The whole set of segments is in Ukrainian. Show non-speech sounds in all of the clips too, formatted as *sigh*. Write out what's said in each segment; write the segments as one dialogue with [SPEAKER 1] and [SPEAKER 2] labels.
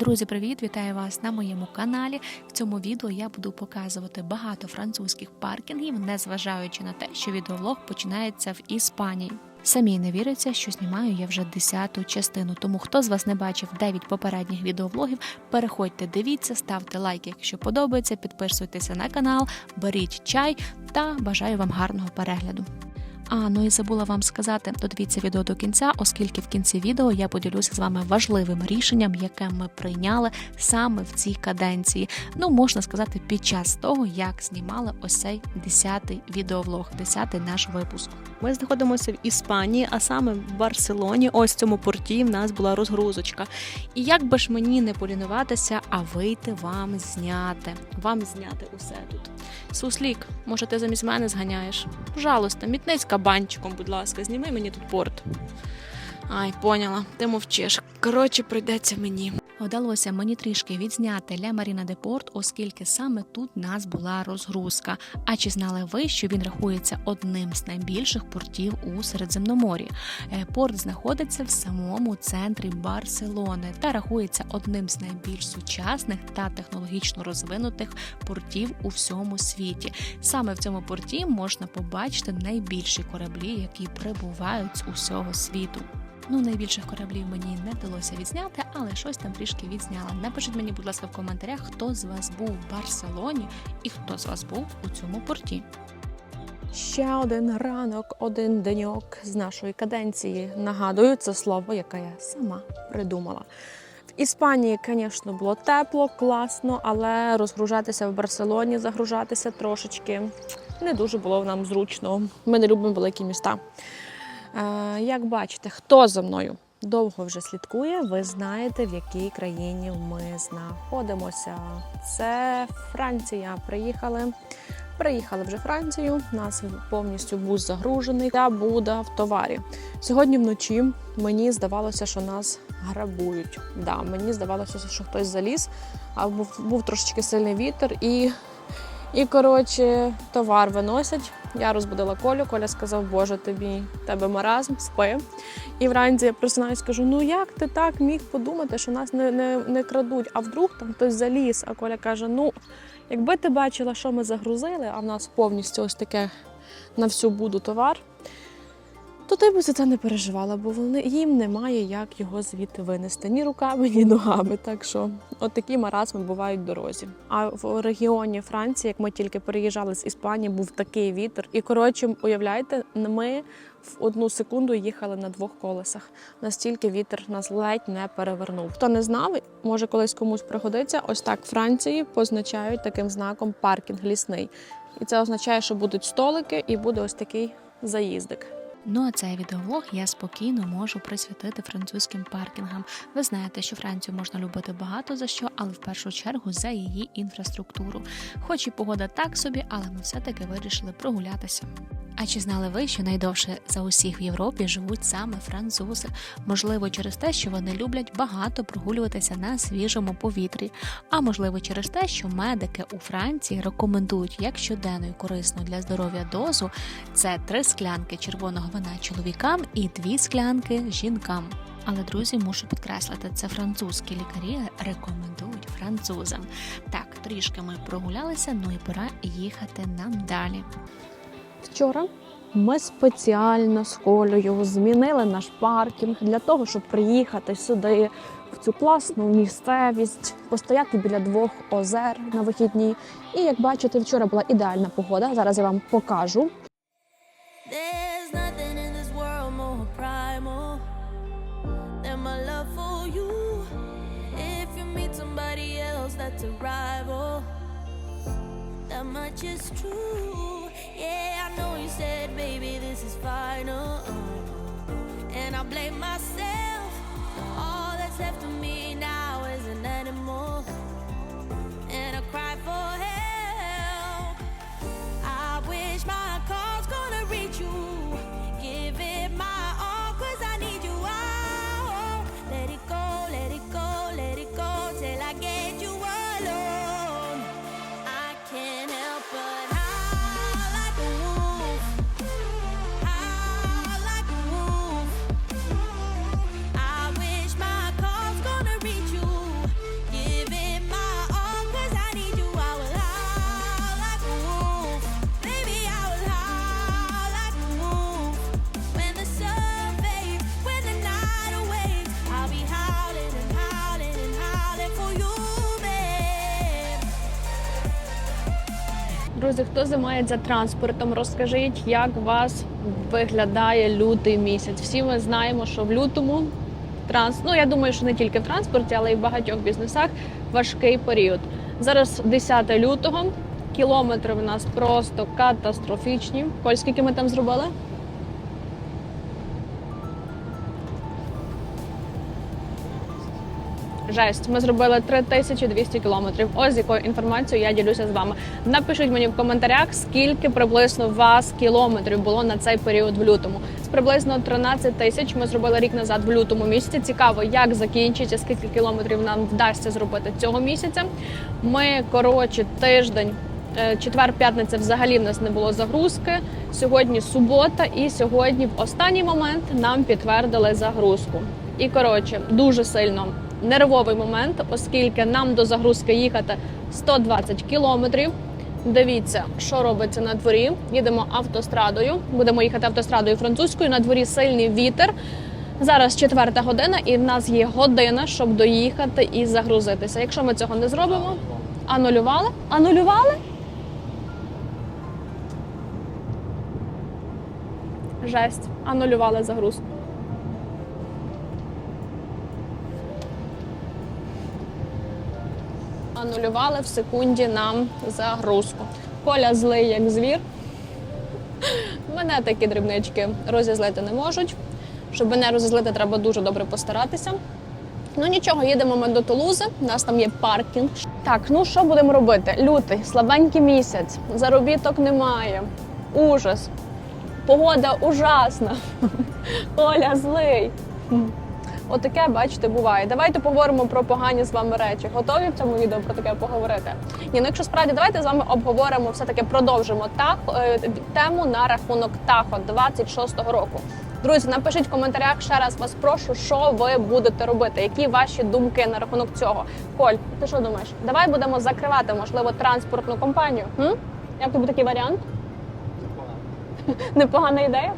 [SPEAKER 1] Друзі, привіт! Вітаю вас на моєму каналі. В цьому відео я буду показувати багато французьких паркінгів, незважаючи на те, що відеолог починається в Іспанії. Самі не віриться, що знімаю я вже десяту частину. Тому хто з вас не бачив 9 попередніх відеоблогів, переходьте, дивіться, ставте лайк, якщо подобається, підписуйтеся на канал, беріть чай та бажаю вам гарного перегляду. А ну і забула вам сказати, додивіться відео до кінця, оскільки в кінці відео я поділюся з вами важливим рішенням, яке ми прийняли саме в цій каденції. Ну можна сказати, під час того, як знімали ось цей 10-й відеовлог, 10-й наш випуск.
[SPEAKER 2] Ми знаходимося в Іспанії, а саме в Барселоні. Ось в цьому порті в нас була розгрузочка. І як би ж мені не полінуватися, а вийти вам зняти. Вам зняти усе тут. Суслік, може, ти замість мене зганяєш? Пожалуйста, мітниць кабанчиком, будь ласка, зніми мені тут порт. Ай, поняла, ти мовчиш. Коротше, прийдеться мені.
[SPEAKER 1] Вдалося мені трішки відзняти Ля Маріна де Порт, оскільки саме тут нас була розгрузка. А чи знали ви, що він рахується одним з найбільших портів у Середземномор'ї? Е, Порт знаходиться в самому центрі Барселони та рахується одним з найбільш сучасних та технологічно розвинутих портів у всьому світі. Саме в цьому порті можна побачити найбільші кораблі, які прибувають з усього світу. Ну, найбільших кораблів мені не вдалося відзняти, але щось там трішки відзняла. Напишіть мені, будь ласка, в коментарях, хто з вас був в Барселоні і хто з вас був у цьому порті.
[SPEAKER 2] Ще один ранок, один деньок з нашої каденції. Нагадую, це слово, яке я сама придумала. В Іспанії, звісно, було тепло, класно, але розгружатися в Барселоні, загружатися трошечки не дуже було нам зручно. Ми не любимо великі міста. Е, як бачите, хто за мною довго вже слідкує, ви знаєте, в якій країні ми знаходимося. Це Франція. Приїхали. Приїхали вже Францію. Нас повністю бус загружений. Та Буда в товарі. Сьогодні вночі мені здавалося, що нас грабують. Да, мені здавалося, що хтось заліз, а був, був трошечки сильний вітер і. І коротше, товар виносять. Я розбудила Колю. Коля сказав, Боже, тобі тебе маразм, спи. І вранці я просинаюсь, кажу: ну як ти так міг подумати, що нас не, не, не крадуть, а вдруг там хтось заліз. А Коля каже: Ну, якби ти бачила, що ми загрузили, а в нас повністю ось таке на всю буду товар, то ти б за це не переживала, бо вони їм немає як його звідти винести ні руками, ні ногами. Так що от такі маразми бувають в дорозі. А в регіоні Франції, як ми тільки переїжджали з Іспанії, був такий вітер. І коротше, уявляєте, ми в одну секунду їхали на двох колесах. Настільки вітер нас ледь не перевернув. Хто не знав, може колись комусь пригодиться. Ось так Франції позначають таким знаком паркінг лісний. І це означає, що будуть столики і буде ось такий заїздик.
[SPEAKER 1] Ну а цей відеоблог я спокійно можу присвятити французьким паркінгам. Ви знаєте, що Францію можна любити багато за що, але в першу чергу за її інфраструктуру. Хоч і погода так собі, але ми все-таки вирішили прогулятися. А чи знали ви, що найдовше за усіх в Європі живуть саме французи? Можливо, через те, що вони люблять багато прогулюватися на свіжому повітрі, а можливо, через те, що медики у Франції рекомендують як щоденну і корисну для здоров'я дозу це три склянки червоного вина чоловікам і дві склянки жінкам. Але друзі, мушу підкреслити, це французькі лікарі рекомендують французам. Так, трішки ми прогулялися, ну і пора їхати нам далі.
[SPEAKER 2] Вчора ми спеціально з колею змінили наш паркінг для того, щоб приїхати сюди, в цю класну місцевість, постояти біля двох озер на вихідні. І як бачите, вчора була ідеальна погода. Зараз я вам покажу.
[SPEAKER 3] That's a rival, that much is true. Yeah, I know you said, baby, this is final. And I blame myself. All that's left of me
[SPEAKER 2] Друзі, хто займається транспортом, розкажіть, як у вас виглядає лютий місяць. Всі ми знаємо, що в лютому транс... ну я думаю, що не тільки в транспорті, але й в багатьох бізнесах важкий період. Зараз 10 лютого. Кілометри в нас просто катастрофічні. Коль, скільки ми там зробили? Жесть, ми зробили 3200 кілометрів. Ось якою інформацією я ділюся з вами. Напишіть мені в коментарях, скільки приблизно вас кілометрів було на цей період в лютому. З приблизно 13 тисяч ми зробили рік назад в лютому місяці. Цікаво, як закінчиться, скільки кілометрів нам вдасться зробити цього місяця. Ми коротше тиждень. е, Четвер, п'ятниця взагалі в нас не було загрузки. Сьогодні субота, і сьогодні в останній момент нам підтвердили загрузку. І коротше, дуже сильно нервовий момент, оскільки нам до загрузки їхати 120 кілометрів. Дивіться, що робиться на дворі. Їдемо автострадою. Будемо їхати автострадою французькою. На дворі сильний вітер. Зараз четверта година, і в нас є година, щоб доїхати і загрузитися. Якщо ми цього не зробимо, анулювали? Анулювали? Жесть, анулювали загрузку. Анулювали в секунді нам загрузку. Коля злий як звір. Мене такі дрібнички розізлити не можуть. Щоб мене розізлити, треба дуже добре постаратися. Ну нічого, їдемо ми до Тулузи. У нас там є паркінг. Так, ну що будемо робити? Лютий, слабенький місяць, заробіток немає. Ужас. Погода ужасна. *laughs* Коля злий. Отаке, бачите, буває. Давайте поговоримо про погані з вами речі. Готові в цьому відео про таке поговорити? Ні, ну якщо справді, давайте з вами обговоримо, все таки продовжимо тах, е, тему на рахунок Тахо 26-го року. Друзі, напишіть в коментарях ще раз вас прошу, що ви будете робити, які ваші думки на рахунок цього. Коль, ти що думаєш? Давай будемо закривати, можливо, транспортну компанію. М? Як тобі такий варіант? Непогана ідея?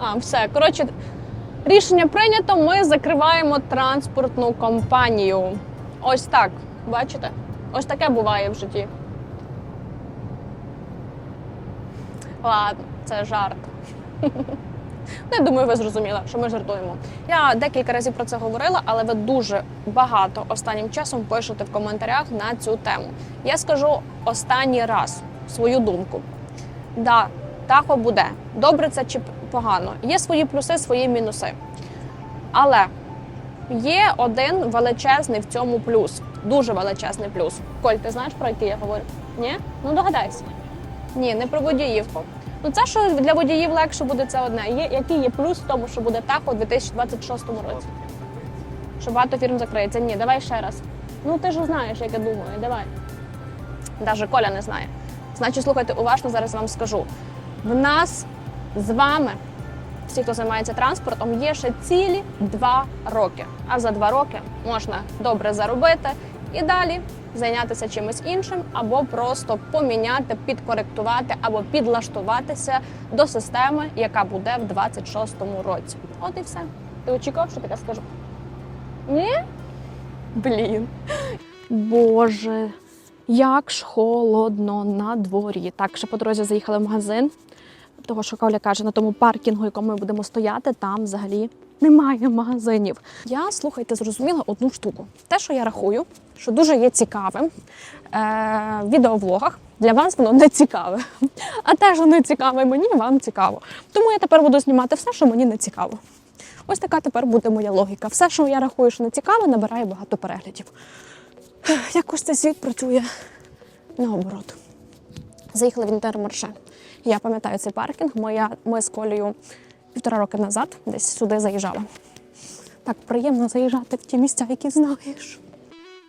[SPEAKER 2] А, все. Коротше, рішення прийнято. Ми закриваємо транспортну компанію. Ось так. Бачите? Ось таке буває в житті. Ладно, це жарт. Ну, я думаю, ви зрозуміли, що ми жартуємо. Я декілька разів про це говорила, але ви дуже багато останнім часом пишете в коментарях на цю тему. Я скажу останній раз свою думку. Да, тахо буде. Добре це чи погано. Є свої плюси, свої мінуси. Але є один величезний в цьому плюс. Дуже величезний плюс. Коль, ти знаєш про який я говорю? Ні? Ну догадайся. Ні, не про водіїв. Ну це що для водіїв легше буде це одне. Є який є плюс в тому, що буде тахо у 2026 році? Що багато фірм закриється. Ні, давай ще раз. Ну ти ж знаєш, як я думаю. Давай. Даже Коля не знає. Значить, слухайте, уважно зараз вам скажу. В нас з вами, всі, хто займається транспортом, є ще цілі два роки. А за два роки можна добре заробити і далі зайнятися чимось іншим, або просто поміняти, підкоректувати або підлаштуватися до системи, яка буде в 26-му році. От і все. Ти очікував, що таке скажу? Ні? Блін. Боже, як ж холодно на дворі. Так, ще по дорозі заїхали в магазин. Того, що Коля каже, на тому паркінгу, якому ми будемо стояти, там взагалі немає магазинів. Я слухайте, зрозуміла одну штуку. Те, що я рахую, що дуже є цікавим е, в відеовлогах, для вас воно не цікаве. А те, що не цікаве мені, вам цікаво. Тому я тепер буду знімати все, що мені не цікаво. Ось така тепер буде моя логіка. Все, що я рахую, що не цікаве, набирає багато переглядів. Якось цей світ працює наоборот. Заїхали в інтермарше. Я пам'ятаю цей паркінг. Моя, ми з Колею півтора роки назад десь сюди заїжджали. Так приємно заїжджати в ті місця, які знаєш.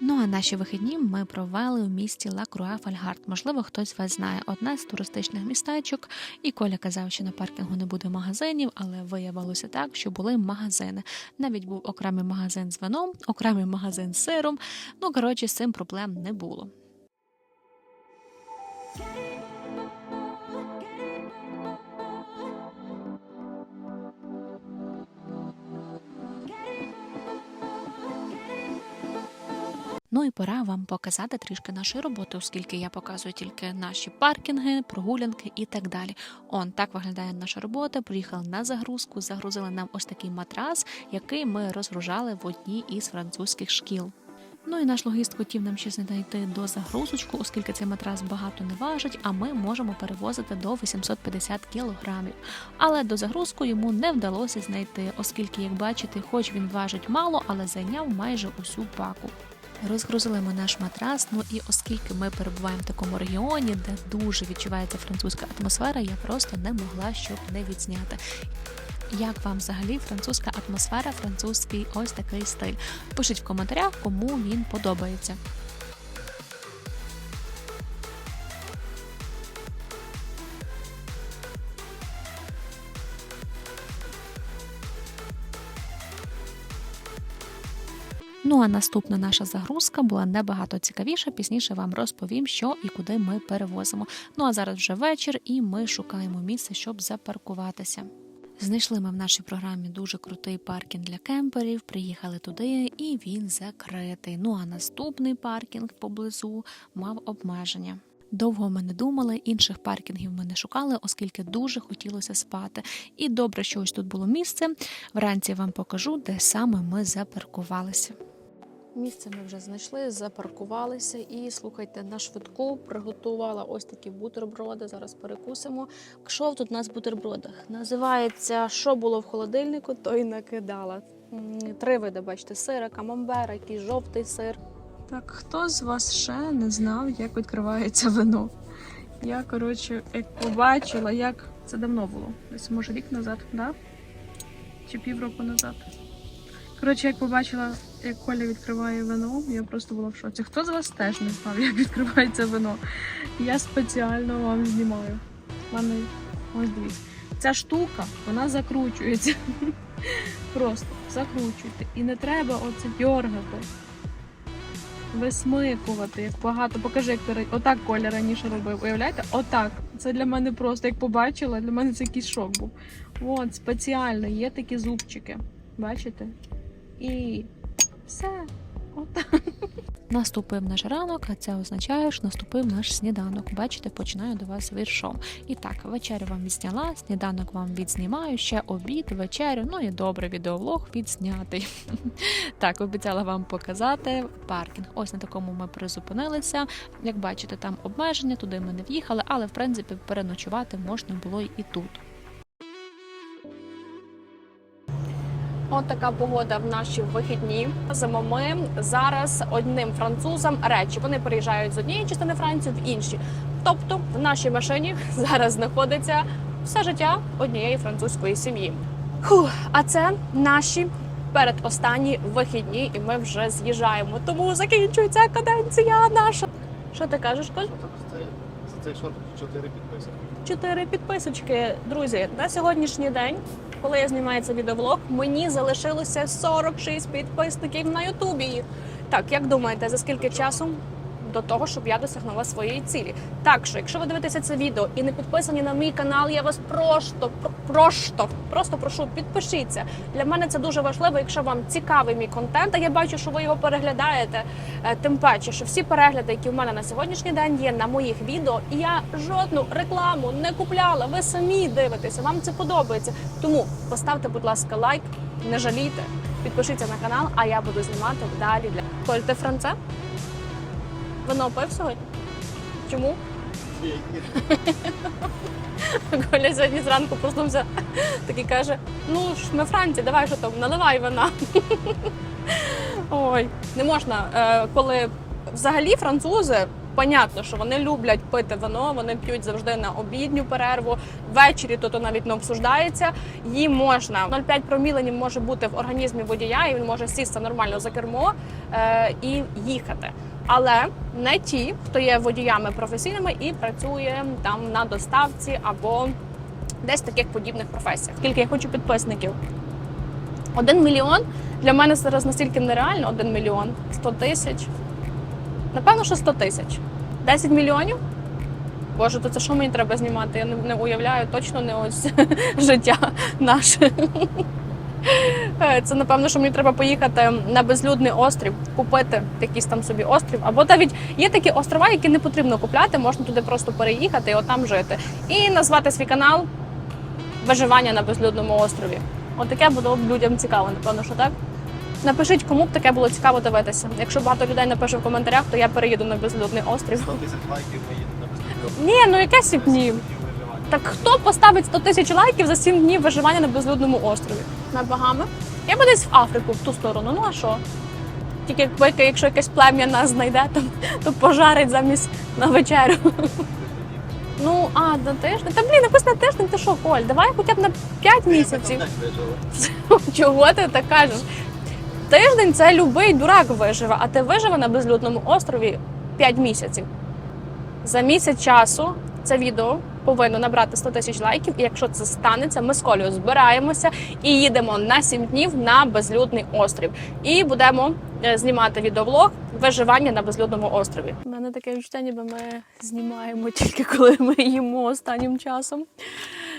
[SPEAKER 1] Ну а наші вихідні ми провели у місті Ла Круа Фальгард. Можливо, хтось вас знає одне з туристичних містечок. І Коля казав, що на паркінгу не буде магазинів, але виявилося так, що були магазини. Навіть був окремий магазин з вином, окремий магазин з сиром. Ну коротше, з цим проблем не було. Ну і пора вам показати трішки нашої роботи, оскільки я показую тільки наші паркінги, прогулянки і так далі. Он так виглядає наша робота. Приїхали на загрузку, загрузили нам ось такий матрас, який ми розгружали в одній із французьких шкіл. Ну і наш логіст хотів нам ще знайти до загрузочку, оскільки цей матрас багато не важить, а ми можемо перевозити до 850 кілограмів. Але до загрузку йому не вдалося знайти, оскільки, як бачите, хоч він важить мало, але зайняв майже усю паку. Розгрузили ми наш матрас. Ну і оскільки ми перебуваємо в такому регіоні, де дуже відчувається французька атмосфера, я просто не могла щоб не відзняти. Як вам взагалі французька атмосфера, французький ось такий стиль? Пишіть в коментарях, кому він подобається. А наступна наша загрузка була набагато цікавіша. Пізніше вам розповім, що і куди ми перевозимо. Ну а зараз вже вечір, і ми шукаємо місце, щоб запаркуватися. Знайшли ми в нашій програмі дуже крутий паркінг для кемперів. Приїхали туди, і він закритий. Ну а наступний паркінг поблизу мав обмеження. Довго ми не думали, інших паркінгів ми не шукали, оскільки дуже хотілося спати. І добре, що ось тут було місце. Вранці вам покажу, де саме ми запаркувалися.
[SPEAKER 2] Місце ми вже знайшли, запаркувалися і слухайте, на швидку приготувала ось такі бутерброди. Зараз перекусимо. Що тут у нас в бутербродах? Називається Що було в холодильнику, то й накидала. Три види, бачите, сира, камамбера, якийсь жовтий сир. Так, хто з вас ще не знав, як відкривається вино? Я, коротше, як побачила, як це давно було. Десь може рік назад, да? Чи півроку назад. Коротше, як побачила, як Коля відкриває вино, я просто була в шоці. Хто з вас теж не знав, як відкривається вино? Я спеціально вам знімаю. Мене ось дивіться. Ця штука, вона закручується. *laughs* Просто закручуйте. І не треба оце дьоргати. Висмикувати, як багато. Покажи, як ти отак Коля раніше робив. Уявляєте? Отак. Це для мене просто як побачила, для мене це якийсь шок був. От, спеціально, є такі зубчики. Бачите? І все. Отак.
[SPEAKER 1] Наступив наш ранок, а це означає, що наступив наш сніданок. Бачите, починаю до вас віршом. І так, вечерю вам відзняла, сніданок вам відзнімаю, ще обід, вечерю. Ну і добре, відеовлог відзнятий. *laughs* Так, обіцяла вам показати паркінг. Ось на такому ми призупинилися. Як бачите, там обмеження, туди ми не в'їхали, але в принципі переночувати можна було і тут.
[SPEAKER 2] От така погода в наші вихідні. Зимо ми зараз одним французам речі. Вони переїжджають з однієї частини Франції в інші. Тобто в нашій машині *laughs* зараз знаходиться все життя однієї французької сім'ї. Фух, а це наші передостанні вихідні, і ми вже з'їжджаємо. Тому закінчується каденція наша. Що ти кажеш, Коль?
[SPEAKER 4] За цей шорт 4 підписи.
[SPEAKER 2] Чотири підписочки. Друзі, на сьогоднішній день, коли я знімаю цей відеовлог, мені залишилося 46 підписників на Ютубі. Так, як думаєте, за скільки часу до того, щоб я досягнула своєї цілі? Так що, якщо ви дивитеся це відео і не підписані на мій канал, я вас просто, просто, просто прошу, підпишіться. Для мене це дуже важливо, якщо вам цікавий мій контент, а я бачу, що ви його переглядаєте. Е, Тим паче, що всі перегляди, які в мене на сьогоднішній день є на моїх відео, і я жодну рекламу не купляла. Ви самі дивитеся, вам це подобається. Тому поставте, будь ласка, лайк, не жалійте, підпишіться на канал, а я буду знімати далі. Для Коль, франце? Вино пив сьогодні? Чому? Коля сьогодні зранку проснувся, такий каже: ну ж ми Франція, давай що там, наливай вина. Ой, не можна, е, коли взагалі французи. Понятно, що вони люблять пити вино, вони п'ють завжди на обідню перерву. Ввечері то, навіть не обсуждається. Їм можна 0,5 проміленів може бути в організмі водія, і він може сісти нормально за кермо е, і їхати. Але не ті, хто є водіями професійними і працює там на доставці або десь в таких подібних професіях. Скільки я хочу підписників? Один мільйон для мене зараз настільки нереально. Один мільйон 100 тисяч. Напевно, що 100 тисяч. 10 мільйонів. Боже, то це що мені треба знімати? Я не, не уявляю точно не ось *laughs* життя наше. Е, Це напевно, що мені треба поїхати на безлюдний острів, купити якийсь там собі острів. Або навіть є такі острова, які не потрібно купляти, можна туди просто переїхати і отам жити. І назвати свій канал Виживання на безлюдному острові. От таке було б людям цікаво, напевно, що так. Напишіть, кому б таке було цікаво дивитися. Якщо багато людей напише в коментарях, то я переїду на безлюдний острів.
[SPEAKER 4] 100 тисяч лайків ми їдемо на безпеку.
[SPEAKER 2] Ні, ну яке сім днів. Так хто поставить 100 тисяч лайків за 7 днів виживання на безлюдному острові? На Багами? Я би десь в Африку, в ту сторону. Ну а що? Тільки якщо якесь плем'я нас знайде, то, то пожарить замість на вечерю. Ну, а, на тиждень. Та блін, якось на тиждень, ти що, Коль, давай хоча б на 5 місяців. *laughs* Чого ти так кажеш? Тиждень це любий дурак виживе, а ти виживе на безлюдному острові 5 місяців. За місяць часу це відео повинно набрати 100 тисяч лайків. І якщо це станеться, ми з Колею збираємося і їдемо на 7 днів на безлюдний острів. І будемо е, знімати відеоблог виживання на безлюдному острові. У мене таке відчуття, ніби ми знімаємо тільки коли ми їмо останнім часом.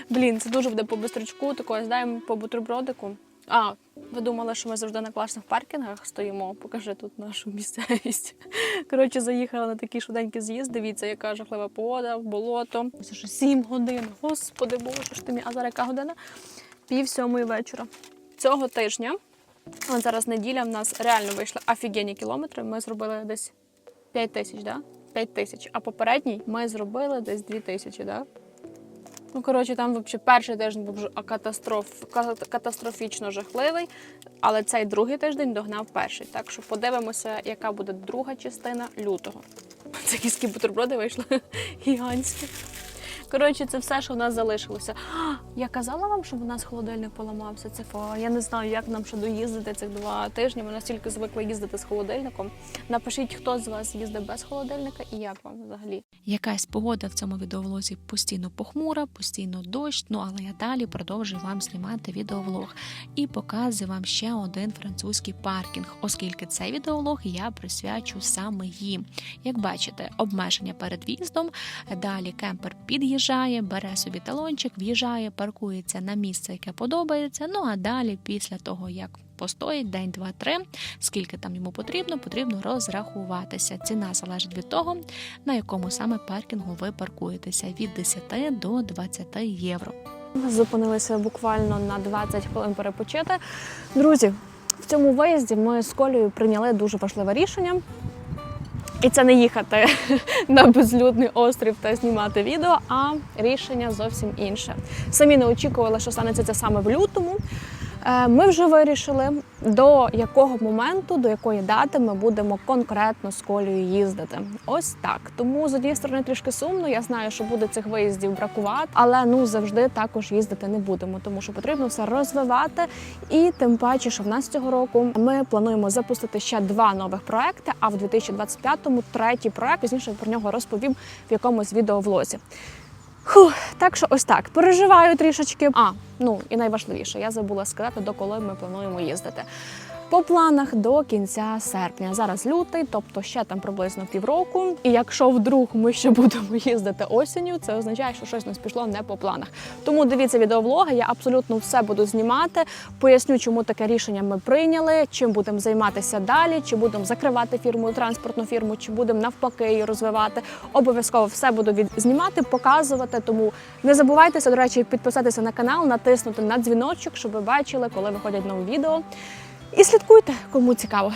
[SPEAKER 2] Блін, це дуже буде по бистрочку, такої знаємо по бутербродику. А, ви думали, що ми завжди на класних паркінгах стоїмо? Покажи тут нашу місцевість. *laughs* Коротше, заїхала на такий швиденький з'їзд. Дивіться, яка жахлива погода, в болото. Це ж 7 годин. Господи Боже, ж ти мій. А зараз яка година? Пів сьомої вечора. Цього тижня, от зараз неділя, в нас реально вийшли офігенні кілометри. Ми зробили десь 5 тисяч, да? 5 тисяч. А попередній ми зробили десь 2 тисячі, да? Ну, коротше, там взагалі перший тиждень був катастроф, катастрофічно жахливий, але цей другий тиждень догнав перший. Так що подивимося, яка буде друга частина лютого. *laughs* Це кіські бутерброди вийшли *laughs* гігантські. Коротше, це все, що в нас залишилося. Я казала вам, що в нас холодильник поламався. Це фа. Я не знаю, як нам ще доїздити цих два тижні. Ми настільки звикли їздити з холодильником. Напишіть, хто з вас їздить без холодильника і як вам взагалі.
[SPEAKER 1] Якась погода в цьому відеовлозі постійно похмура, постійно дощ. Ну але я далі продовжую вам знімати відеовлог і показую вам ще один французький паркінг, оскільки цей відеовлог я присвячу саме їм. Як бачите, обмеження перед в'їздом. Далі кемпер під'їжджає, бере собі талончик, в'їжджає, паркується на місце, яке подобається. Ну а далі, після того як постоїть день, два, три, скільки там йому потрібно, потрібно розрахуватися. Ціна залежить від того, на якому саме паркінгу ви паркуєтеся від 10 до 20 євро.
[SPEAKER 2] Зупинилися буквально на 20 хвилин перепочити. Друзі, в цьому виїзді ми з Колею прийняли дуже важливе рішення. І це не їхати *laughs* на безлюдний острів та знімати відео, а рішення зовсім інше. Самі не очікували, що станеться це саме в лютому. Е, Ми вже вирішили, до якого моменту, до якої дати ми будемо конкретно з колею їздити. Ось так. Тому з однієї сторони трішки сумно. Я знаю, що буде цих виїздів бракувати, але ну завжди також їздити не будемо, тому що потрібно все розвивати. І тим паче, що в нас цього року ми плануємо запустити ще два нових проекти. А в 2025-му третій проект пізніше про нього розповім в якомусь відеовлозі. Фух, так що ось так. Переживаю трішечки. А, ну і найважливіше, я забула сказати, до коли ми плануємо їздити. По планах до кінця серпня. Зараз лютий, тобто ще там приблизно півроку. І якщо вдруг ми ще будемо їздити осінню, це означає, що щось нас пішло не по планах. Тому дивіться відеоблоги, я абсолютно все буду знімати. Поясню, чому таке рішення ми прийняли, чим будемо займатися далі, чи будемо закривати фірму, транспортну фірму, чи будемо навпаки її розвивати. Обов'язково все буду від... знімати, показувати. Тому не забувайтеся, до речі, підписатися на канал, натиснути на дзвіночок, щоб ви бачили, коли виходять нові відео. І слідкуйте, кому цікаво.